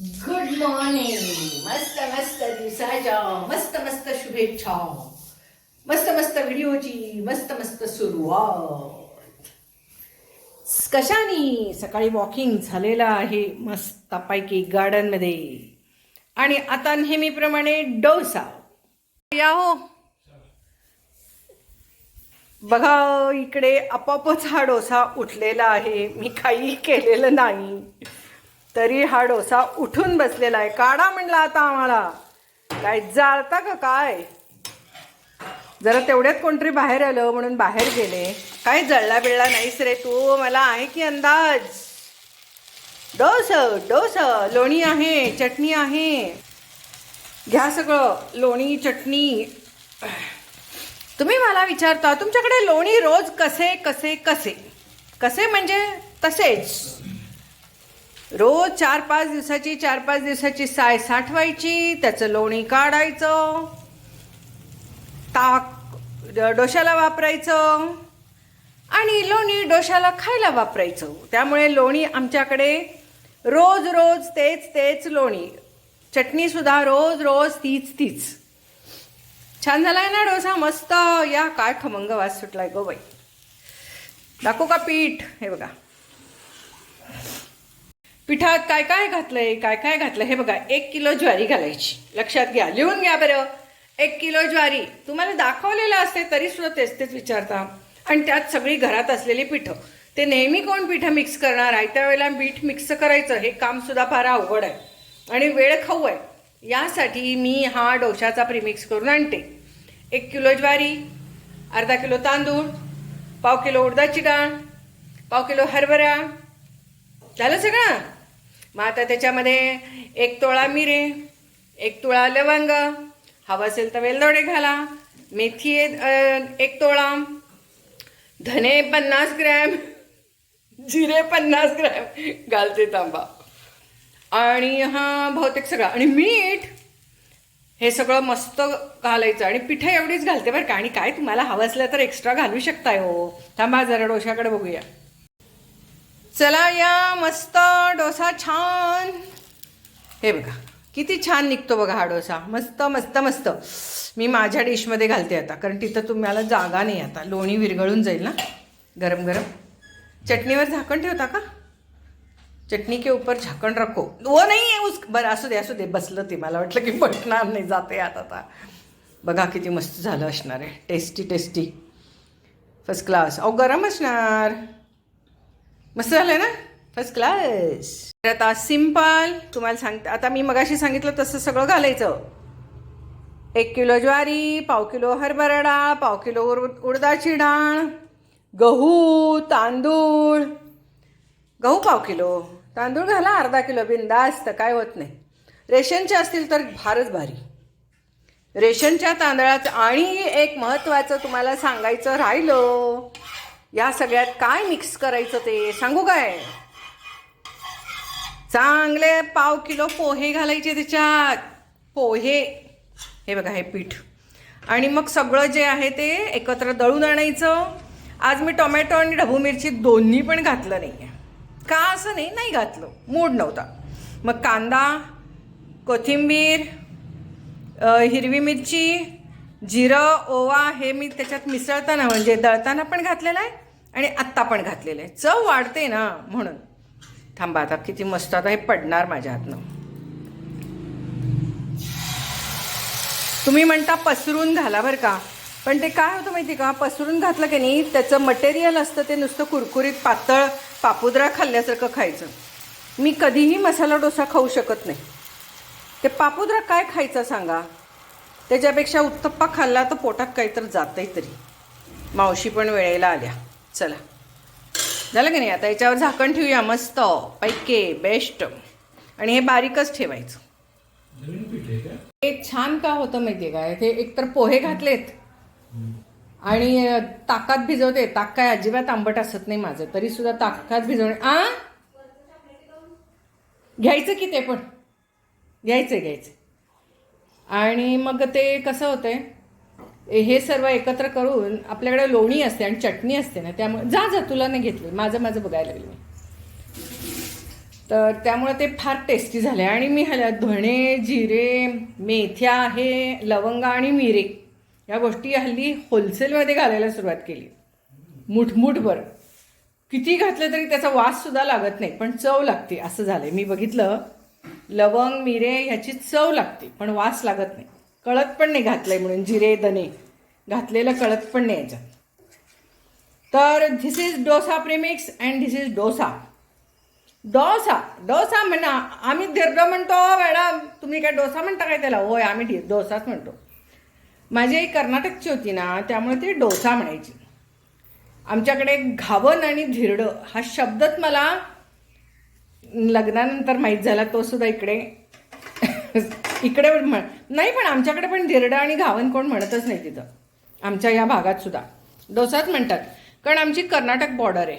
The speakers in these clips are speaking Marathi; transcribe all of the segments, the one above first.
गुड मॉर्निंग मस्त मस्त दिवसाच्या. मस्त मस्त शुभेच्छा. मस्त मस्त व्हिडिओची. मस्त मस्त सुरुवात. कशानी सकाळी वॉकिंग झालेलं आहे मस्तपैकी गार्डनमध्ये आणि आता नेहमीप्रमाणे डोसा. या हो. बघा इकडे आपोआपच हा डोसा उठलेला आहे. मी काही केलेलं नाही. तरी हा डोसा उठून बसलेला आहे. काढा म्हणला आता आम्हाला. काय जाळता का काय? जरा तेवढ्यात कोणतरी बाहेर आलं म्हणून बाहेर गेले. काय जळला बिळला नाहीस रे तू? मला आहे की अंदाज? डोस डोस लोणी आहे चटणी आहे. घ्या सगळं लोणी चटणी. तुम्ही मला विचारता तुमच्याकडे लोणी रोज कसे कसे कसे? कसे म्हणजे तसेच. रोज चार पाच दिवसाची चार पाच दिवसाची साय साठवायची त्याचं लोणी काढायचं ताक डोशाला वापरायचं आणि लोणी डोशाला खायला वापरायचं. त्यामुळे लोणी आमच्याकडे रोज रोज तेच तेच लोणी. चटणीसुद्धा रोज रोज तीच तीच. छान झालाय ना डोसा? मस्त. या काय खमंग वास सुटलाय गो बाई. दाखवू का पीठ? हे बघा. पिठात काय काय घातलंय काय काय घातलं हे बघा एक किलो ज्वारी घालायची. लक्षात घ्या लिहून घ्या बरं. एक किलो ज्वारी. तुम्हाला दाखवलेलं असते तरी सुद्धा तेच तेच विचारता. आणि त्यात सगळी घरात असलेली पिठं. ते नेहमी कोण पिठं मिक्स करणार? आहे त्यावेळेला मीठ मिक्स करायचं हे काम सुद्धा फार अवघड आहे. आणि वेळ खाऊ आहे. यासाठी मी हा डोशाचा प्रीमिक्स करून आणते. एक किलो ज्वारी अर्धा किलो तांदूळ पाव किलो उडदाची डाळ पाव किलो हरभरा. झालं सगळं? मग आता त्याच्यामध्ये एक तोळा मिरे एक तोळा लवंग हवं असेल तर वेलदोडे घाला मेथी एक तोळा धने पन्नास ग्रॅम जिरे पन्नास ग्रॅम घालते तांबा. आणि हा बहुतेक सगळं. आणि मीठ हे सगळं मस्त घालायचं. आणि पिठं एवढीच घालते बरं का. आणि काय तुम्हाला हवं असलं तर एक्स्ट्रा घालू शकताय हो. थांबा जरा डोशाकडे बघूया. चला या मस्त डोसा छान. हे बघा किती छान निघतो बघा हा डोसा. मस्त मस्त मस्त. मी माझ्या डिशमध्ये घालते आता कारण तिथं तुम्हाला जागा नाही आता. लोणी विरघळून जाईल ना? गरम गरम. चटणीवर झाकण ठेवता का? चटणी के ऊपर झाकण रखो. वो नाही आहे उस बरं असू दे असू दे. बसलं ते मला वाटलं की पटणार नाही जाते आता आता. बघा किती मस्त झालं असणार आहे. टेस्टी टेस्टी फर्स्ट क्लास अहो गरम असणार. मस्त झालं ना? फर्स्ट क्लास तर आता सिंपल तुम्हाला सांगते. आता मी मगाशी सांगितलं तसं सगळं घालायचं. एक किलो ज्वारी पाव किलो हरभरा डाळ पाव किलो उर उडदाची डाळ गहू तांदूळ. गहू पाव किलो. तांदूळ घाला अर्धा किलो बिंदास्त काय होत नाही. रेशनचे असतील तर फारच भारी. रेशनच्या तांदळाचं आणि एक महत्त्वाचं तुम्हाला सांगायचं राहिलं. या सगळ्यात काय मिक्स करायचं ते? सांगू काय? चांगले पाव किलो पोहे घालायचे त्याच्यात. पोहे. हे बघा हे पीठ. आणि मग सगळं जे आहे ते एकत्र दळून आणायचं. आज मी टोमॅटो आणि ढबू मिरची दोन्ही पण घातलं नाही आहे का असं नाही? नाही घातलं. मूड नव्हता. मग कांदा कोथिंबीर हिरवी मिरची जिरं ओवा हे मी त्याच्यात मिसळताना म्हणजे दळताना पण घातलेलं आहे आणि आत्ता पण घातलेलं आहे. चव वाढते ना म्हणून. थांबा आता किती मस्त आता हे पडणार माझ्या हातनं. तुम्ही म्हणता पसरून घाला बरं का. पण ते काय होतं माहिती का? पसरून घातलं की नाही त्याचं मटेरियल असतं ते नुसतं कुरकुरीत पातळ पापुद्रा खाल्ल्यासारखं खायचं. मी कधीही मसाला डोसा खाऊ शकत नाही. ते पापुद्रा काय खायचं सांगा? त्याच्यापेक्षा उत्तप्पा खाल्ला तर पोटात काहीतरी जातंय तरी. मावशी पण वेळेला आल्या. चला. झालं की नाही? आता याच्यावर झाकण ठेवूया. मस्त. पैके बेस्ट. आणि हे बारीकच ठेवायचं. आहे हे छान का होतं माहितीये काय? ते एकतर पोहे घातलेत. आणि ताकात भिजवते. ताक काय अजिबात आंबट असत नाही माझं. तरी सुद्धा ताकात भिजवणे. आ? घ्यायचं की ते पण? घ्यायचं घ्यायचं आणि मग ते कसं होतंय हे सर्व एकत्र करून आपल्याकडे लोणी असते आणि चटणी असते ना त्यामुळे जा जा तुला नाही घेतली माझं माझं बघायला लागले मी. तर त्यामुळे ते फार टेस्टी झाले आणि मी ह्याला धणे जिरे मेथ्या आहे लवंगा आणि मिरे या गोष्टी हल्ली होलसेलमध्ये घालायला सुरुवात केली. मुठमुठभर किती घातलं तरी त्याचा वाससुद्धा लागत नाही पण चव लागते असं झालं मी बघितलं लवंग मिरे ह्याची चव लागते पण वास लागत नाही. कळत पण नाही घातलंय म्हणून जिरे दणे घातलेलं कळत पण नाही याच्यात. तर this is dosa premix and this is dosa. Dosa dosa म्हणा आम्ही दीर्घ म्हणतो मॅडम तुम्ही काय डोसा म्हणता काय त्याला? होय आम्ही ढी- डोसाच म्हणतो. माझी आई कर्नाटकची होती ना त्यामुळे ती डोसा म्हणायची. आमच्याकडे घावन आणि धिरडं हा शब्दच मला लग्नानंतर माहीत झाला तो सुद्धा इकडे. इकडे म्हण नाही पण आमच्याकडे पण धिरडं आणि घावन कोण म्हणतच नाही तिथं. आमच्या या भागात सुद्धा. डोसाच म्हणतात. कारण आमची कर्नाटक बॉर्डर आहे.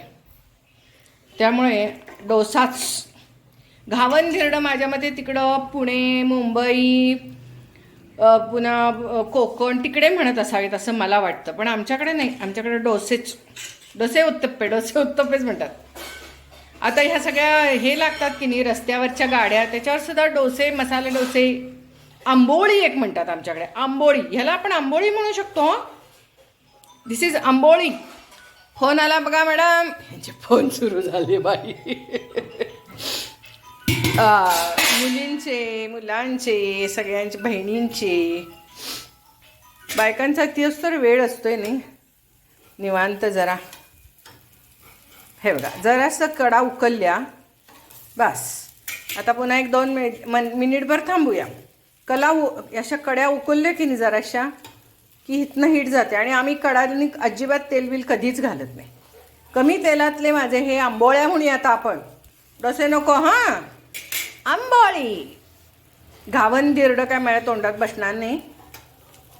त्यामुळे डोसाच. घावन धिरडं माझ्या मते तिकडं पुणे मुंबई पुन्हा कोकण तिकडे म्हणत असावेत असं मला वाटतं. पण आमच्याकडे नाही. आमच्याकडे डोसेच. डोसे उत्तप्पे डोसे उत्तप्पेच म्हणतात. आता ह्या सगळ्या हे लागतात की नाही रस्त्यावरच्या गाड्या त्याच्यावर सुद्धा डोसे मसाले डोसे आंबोळी एक म्हणतात आमच्याकडे. आंबोळी. ह्याला आपण आंबोळी म्हणू शकतो दिस इज आंबोळी. फोन आला बघा मॅडम. ह्यांचे फोन सुरू झाले बाई. मुलींचे मुलांचे सगळ्यांचे बहिणींचे. बायकांचा तीच तर वेळ असतोय नाही? निवांत जरा. हे बघा जरासं कडा उकलल्या बस. आता पुन्हा एक दोन मिनिट मन मिनिटभर थांबूया. कला उ अशा कड्या उकलल्या की नाही जराशा? की इथनं हिट जाते. आणि आम्ही कडानी अजिबात तेल बिल कधीच घालत नाही. कमी तेलातले माझे हे आंबोळ्या म्हणूया आता आपण. डोसे नको हां? आंबोळी. घावन दिरडं काय माझ्या तोंडात बसणार नाही.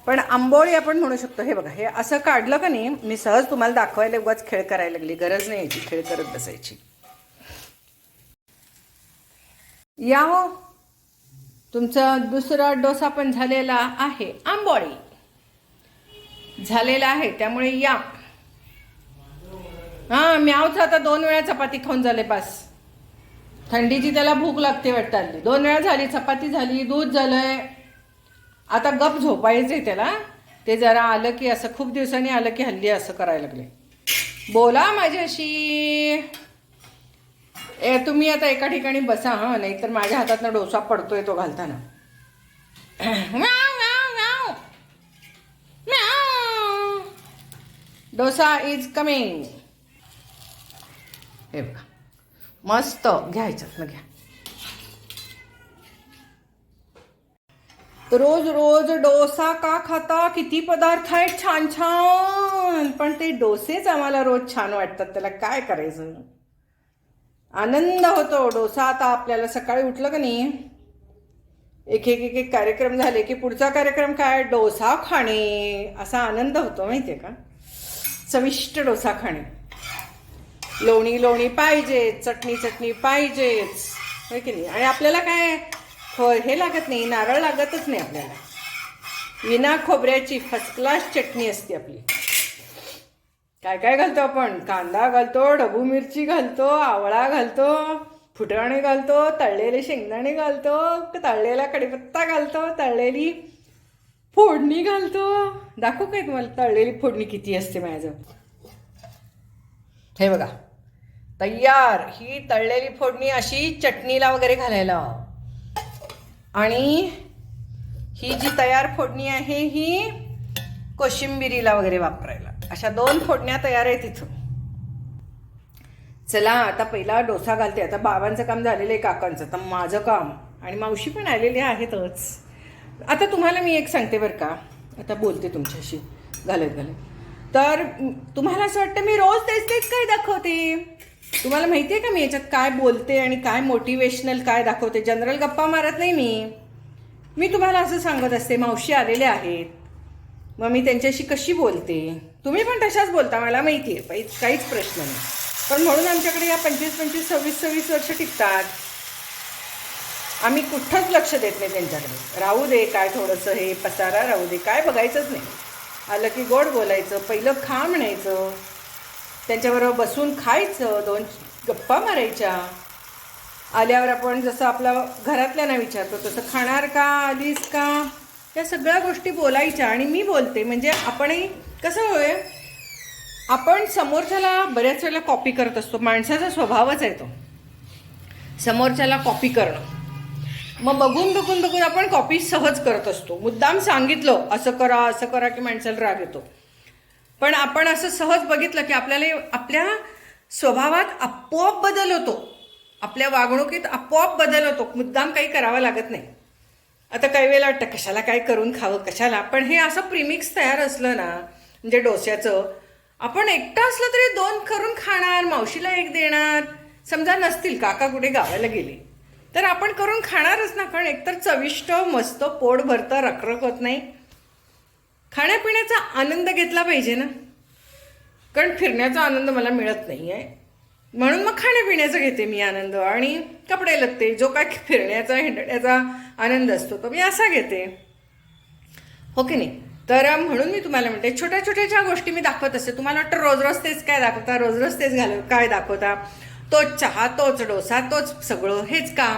पण आंबोळी आपण म्हणू शकतो. हे बघा हे असं काढलं का नाही मी सहज तुम्हाला दाखवायला उगाच खेळ करायला लागली. गरज नाही याची खेळ करत बसायची. या हो. तुमचा दुसरा डोसा पण झालेला आहे. आंबोळी. झालेला आहे त्यामुळे या. हा म्यावचं आता दोन वेळा चपाती खाऊन झाले पास. थंडीची त्याला भूक लागते वाटतं दोन वेळा झाली चपाती झाली दूध झालंय. आता गप झोपायचंय त्याला. ते जरा आलं की असं खूप दिवसांनी आलं की हल्ली असं करायला लागले. बोला माझ्याशी. ए तुम्ही आता एका ठिकाणी बसा हां. नाहीतर माझ्या हातातनं डोसा पडतोय तो घालताना. डोसा इज कमिंग हे बघा. मस्त. घ्यायच्यात ना घ्या. रोज रोज डोसा का खाता? किती पदार्थ आहेत? छान छान. पण ते डोसेच आम्हाला रोज छान वाटतात. त्याला काय करायचं? आनंद होतो. डोसा आता आपल्याला सकाळी उठलं का नाही? एक एक एक एक कार्यक्रम झाले की पुढचा कार्यक्रम काय? डोसा खाणे. असा आनंद होतो माहितीये का? चविष्ट डोसा खाणे. लोणी लोणी पाहिजेच. चटणी चटणी पाहिजेच. की नाही? आणि आपल्याला काय? होय हे लागत नाही नारळ लागतच नाही आपल्याला. विना खोबऱ्याची फर्स्ट क्लास चटणी असते आपली. काय काय घालतो आपण? कांदा घालतो ढबू मिरची घालतो आवळा घालतो फुटाणे घालतो तळलेले शेंगदाणे घालतो तळलेला कढीपत्ता घालतो तळलेली फोडणी घालतो. दाखवू काय तुम्हाला तळलेली फोडणी किती असते माझ्याजवळ? हे बघा. तयार. ही तळलेली फोडणी अशी चटणीला वगैरे घालायला. आणि ही जी तयार फोडणी आहे ही कोशिंबिरीला वगैरे वापरायला. अशा दोन फोडण्या तयार आहेत तिथं चला आता पहिला डोसा घालते. आता बाबांचं काम झालेलं आहे काकांचं. तर माझं काम. आणि मावशी पण आलेली आहेतच. आता तुम्हाला मी एक सांगते बरं का. आता बोलते तुमच्याशी. घालत घालत. तर तुम्हाला असं वाटतं मी रोज तेच तेच काय दाखवते? तुम्हाला माहिती आहे का मी याच्यात काय बोलते आणि काय मोटिवेशनल काय दाखवते? जनरल गप्पा मारत नाही मी. मी तुम्हाला असं सांगत असते मावशी आलेले आहेत. मग मी त्यांच्याशी कशी बोलते? तुम्ही पण तशाच बोलता मला माहिती आहे काहीच काहीच प्रश्न नाही. पण म्हणून आमच्याकडे या पंचवीस पंचवीस सव्वीस सव्वीस वर्ष टिकतात. आम्ही कुठंच लक्ष देत नाही त्यांच्याकडे. राहू दे काय थोडंसं हे पसारा राहू दे काय बघायचंच नाही. आलं की गोड बोलायचं पहिलं खा म्हणायचं. त्यांच्याबरोबर बसून खायचं दोन गप्पा मारायच्या. आल्यावर आपण जसं आपला घरातल्यांना विचारतो तसं खाणार का आलीस का? या सगळ्या गोष्टी बोलायच्या आणि मी बोलते. म्हणजे आपणही कसं होय आपण समोरच्याला बऱ्याच वेळेला कॉपी करत असतो. माणसाचा स्वभावच आहे तो. समोरच्याला कॉपी करणं. मग बघून बघून बघून आपण कॉपी सहज करत असतो. मुद्दाम सांगितलं असं करा असं करा की माणसाला राग येतो. पण आपण असं सहज बघितलं की आपल्याला आपल्या स्वभावात आपोआप बदल होतो. आपल्या वागणुकीत आपोआप बदल होतो. मुद्दाम काही करावं लागत नाही. आता काही वेळेला वाटतं कशाला काय करून खावं कशाला? पण हे असं प्रिमिक्स तयार असलं ना म्हणजे डोस्याचं आपण एकटं असलं तरी दोन करून खाणार मावशीला एक देणार. समजा नसतील काका कुठे गावाला गेले. तर आपण करून खाणारच ना कारण एकतर चविष्ट मस्त पोट भरतं रखरख होत नाही. खाण्यापिण्याचा आनंद घेतला पाहिजे ना. कारण फिरण्याचा आनंद मला मिळत नाही आहे म्हणून मग खाण्यापिण्याचा घेते मी आनंद आणि कपडे लगते जो काय फिरण्याचा हिंडण्याचा आनंद असतो तो मी असा घेते. हो की नाही? तर म्हणून मी तुम्हाला म्हणते छोट्या छोट्या ज्या गोष्टी मी दाखवत असते तुम्हाला वाटतं रोज रोज तेच काय दाखवता रोज रोज तेच घाल काय दाखवता? तोच चहा तोच डोसा तोच सगळं हेच का?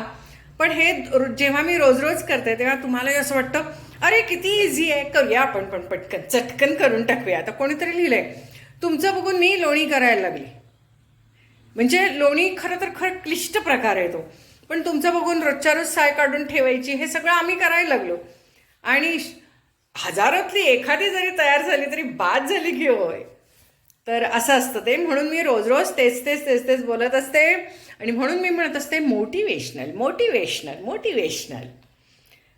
पण हे जेव्हा मी रोज रोज करते तेव्हा तुम्हालाही असं वाटतं अरे किती इझी आहे. करूया आपण पण पटकन. चटकन करून टाकूया. आता कोणीतरी लिहिलंय. तुमचं बघून मी लोणी करायला लागली. म्हणजे लोणी खरं तर खरं क्लिष्ट प्रकार आहे तो. पण तुमचं बघून रोजच्या रोज साय काढून ठेवायची हे सगळं आम्ही करायला लागलो. आणि हजारातली एखादी जरी तयार झाली तरी बाद झाली की होय. तर असं असतं ते. म्हणून मी रोज रोज तेच तेच तेच तेच बोलत असते. आणि म्हणून मी म्हणत असते motivational motivational motivational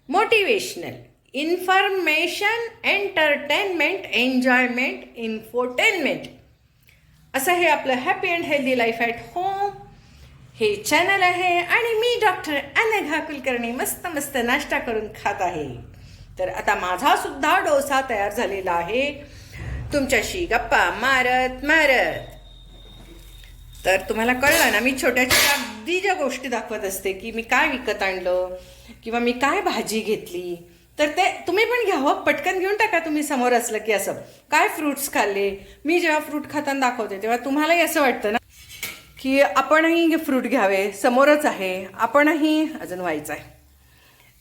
motivational information entertainment enjoyment infotainment. असं हे आपलं happy and healthy life at home हे चॅनल आहे आणि मी डॉक्टर अनघा कुलकर्णी मस्त मस्त नाश्ता करून खात आहे. तर आता माझा सुद्धा डोसा तयार झालेला आहे. तुमच्याशी गप्पा मारत मारत. तर तुम्हाला कळलं ना मी छोट्या छोट्या अगदी ज्या गोष्टी दाखवत असते की मी काय विकत आणलं किंवा मी काय भाजी घेतली. तर ते तुम्ही पण घ्यावं पटकन घेऊन टाका तुम्ही समोर असलं की असं. काय फ्रुट्स खाल्ले? मी जेव्हा फ्रूट खाताना दाखवते तेव्हा तुम्हालाही असं वाटतं ना? की आपणही फ्रूट घ्यावे समोरच आहे आपणही अजून व्हायचं आहे.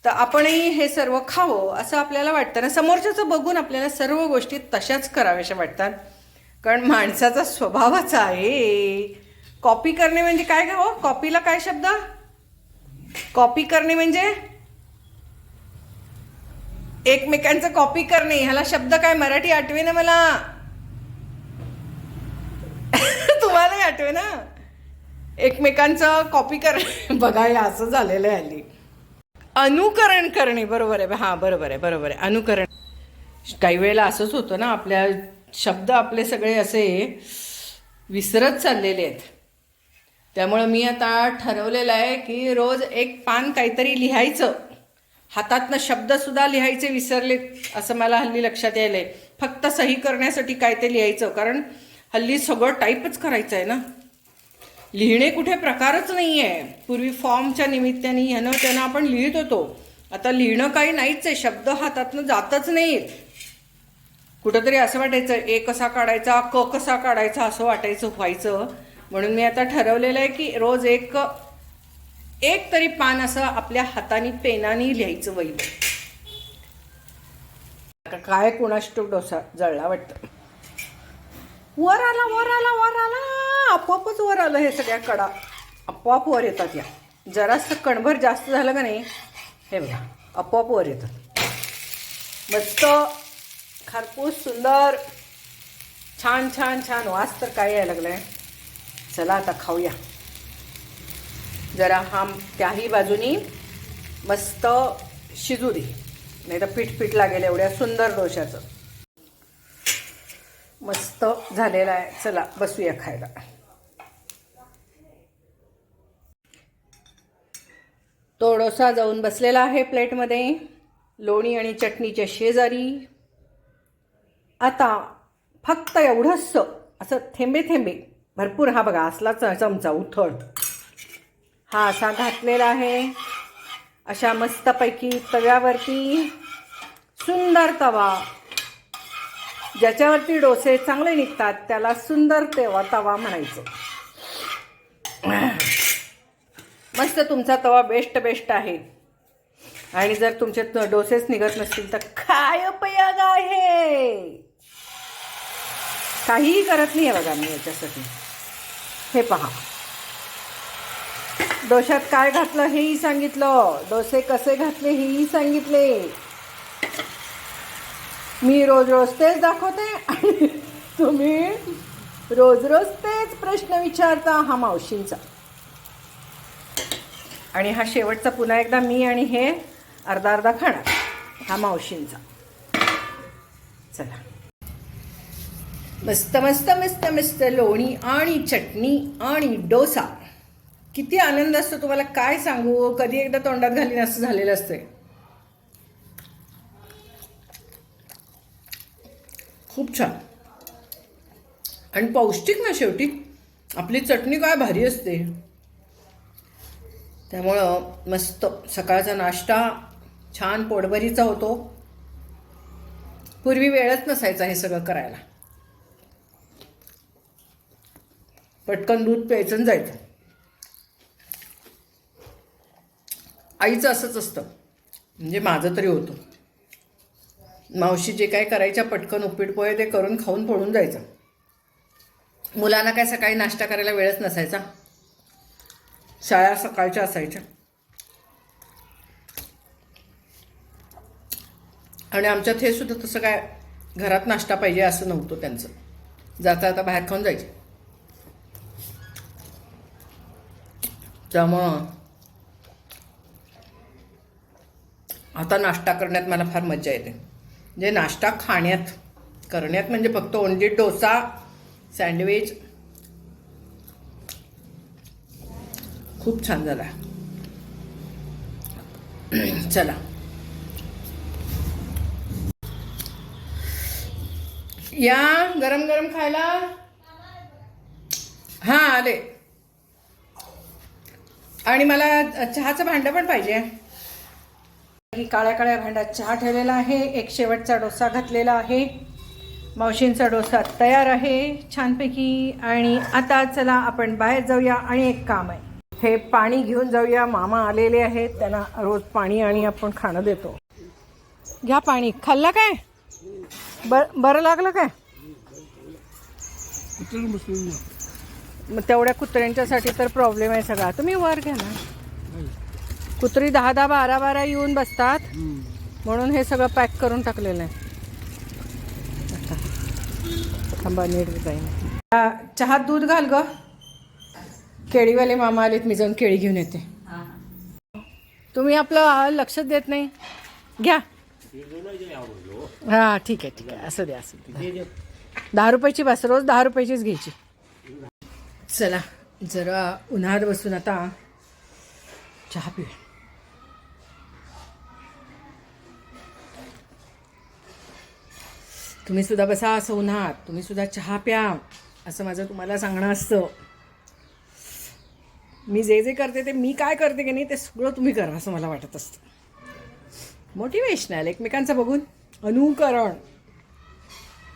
तर आपणही हे सर्व खावं असं आपल्याला वाटतं ना? समोरच्याचं बघून आपल्याला सर्व गोष्टी तशाच कराव्याशा वाटतात. कारण माणसाचा स्वभावच आहे. कॉपी करणे म्हणजे काय घ्यावं कॉपीला हो? काय शब्द? कॉपी करणे म्हणजे एकमेकांचं कॉपी करणे ह्याला शब्द काय? मराठी आठवे ना मला. तुम्हालाही आठवे ना. एकमेकांचं कॉपी करणे बघा हे असं झालेलं आहे हल्ली अनुकरण करणे बरोबर आहे. हां बरोबर आहे बरोबर आहे. अनुकरण. काही वेळेला असंच होतं ना आपल्या शब्द आपले सगळे असे विसरत चाललेले आहेत. त्यामुळं मी आता ठरवलेलं आहे की रोज एक पान काहीतरी लिहायचं. हातातनं शब्दसुद्धा लिहायचे विसरले असं मला हल्ली लक्षात यायलंय. फक्त सही करण्यासाठी काय ते लिहायचं? कारण हल्ली सगळं टाईपच करायचं आहे ना. लिहिणे कुठे प्रकारच नाही आहे पूर्वी फॉर्मच्या निमित्ताने ह्यानं त्यानं आपण लिहित होतो. आता लिहिणं काही नाहीच आहे शब्द हातातनं जातच नाहीत कुठंतरी असं वाटायचं ए कसा काढायचा क कसा काढायचा असं वाटायचं व्हायचं. म्हणून मी आता ठरवलेलं आहे की रोज एक एक तरी पान असं आपल्या हाताने पेनाने लिहायचं वैभव. काय कोणाष्ट डोसा जळला वाटतं? वर आला वर आला वर आला. आपोआपच वर आलं हे सगळ्या कडा. आपोआप वर येतात या. जरासं कणभर जास्त झालं का नाही? हे बघा आपोआप वर येतात. मस्त खरपूस सुंदर छान छान छान. वास तर काय यायला लागलं आहे चला आता खाऊया. जरा हा त्याही बाजूनी मस्त शिजू दे. नाही तर पीठ पीठ लागेल एवढ्या सुंदर डोशाचं मस्त झालेला आहे. चला बसूया खायला. तो डोसा जाऊन बसलेला आहे प्लेटमध्ये. लोणी आणि चटणीच्या शेजारी. आता फक्त एवढंच असं थेंबे थेंबे. भरपूर हा बघा असलाच चमचा उथळ. हा असा घातलेला आहे. अशा मस्तपैकी तव्यावरती सुंदर तवा. ज्याच्यावरती डोसे चांगले निघतात त्याला सुंदर तेव्हा तवा म्हणायचं. मस्त तुमचा तवा बेस्ट बेस्ट आहे. आणि जर तुमचे डोसेच निघत नसतील तर काय उपयोग आहे? काहीही करत नाही आहे बघा मी याच्यासाठी. हे पहा. डोशात काय घातलं हेही सांगितलं. डोसे कसे घातले हेही सांगितले. मी रोज रोज तेच दाखवते आणि तुम्ही रोज रोज तेच प्रश्न विचारता हा मावशींचा. आणि हा शेवटचा पुन्हा एकदा मी आणि हे अर्धा अर्धा खाणार हा मावशींचा. चला. मस्त मस्त मस्त मस्त लोणी आणि चटणी आणि डोसा. किती आनंद असतो तुम्हाला काय सांगू? कधी एकदा तोंडात घालीन असं झालेलं असतंय. खूप छान. आणि पौष्टिक ना शेवटी? आपली चटणी काय भारी असते. त्यामुळं मस्त सकाळचा नाश्ता छान पोटभरीचा होतो. पूर्वी वेळच नसायचा हे सगळं करायला. पटकन दूध प्यायचं आणि जायचं. आईचं असंच असतं. म्हणजे माझं तरी होतं. मावशी जे काय करायच्या पटकन उपीट पोहे ते करून खाऊन पळून जायचं. मुलांना काय सकाळी नाश्ता करायला वेळच नसायचा. शाळा सकाळच्या असायच्या. आणि आमच्यात हे सुद्धा तसं काय घरात नाश्ता पाहिजे असं नव्हतं त्यांचं. जाता जाता बाहेर खाऊन जायचे. त्यामुळं आता नाश्ता करण्यात मला फार मजा येते. म्हणजे नाश्ता खाण्यात करण्यात म्हणजे फक्त ओनली डोसा सँडविच. खूप छान झाला. चला. या गरम गरम खायला? हां आले. आणि मला चहाचं भांडं पण पाहिजे. ही काळ्या काळ्या भांड्यात चहा ठेवलेला आहे. एक शेवटचा डोसा घातलेला आहे. मावशींचा डोसा तयार आहे छानपैकी. आणि आता चला आपण बाहेर जाऊया आणि एक काम आहे. हे पाणी घेऊन जाऊया. मामा आलेले आहेत. त्यांना रोज पाणी आणि आपण खाणं देतो. घ्या पाणी. खाल्लं काय? बर बरं लागलं काय? मग तेवढ्या कुत्र्यांच्यासाठी तर प्रॉब्लेम आहे सगळा. तुम्ही वर घ्या ना. कुत्री दहा दहा बारा बारा येऊन बसतात. म्हणून हे सगळं पॅक करून टाकलेलं आहे. आता. थांबा नीट जाईन. चहात दूध घाल ग. केळीवाले मामा आलेत मी जाऊन केळी घेऊन येते. तुम्ही आपलं आ, लक्ष देत नाही. घ्या. हां ठीक आहे ठीक आहे. असं द्या असं द्या दहा रुपयाची बस रोज दहा रुपयाचीच घ्यायची. चला जरा उन्हात बसून आता चहा पिऊया. तुम्ही सुद्धा बसा असं उन्हात. तुम्ही सुद्धा चहा प्या असं माझं तुम्हाला सांगणं असतं. मी जे जे करते ते मी काय करते की नाही ते सगळं तुम्ही करा असं मला वाटत असतं. मोटिवेशनल एकमेकांचं बघून. अनुकरण.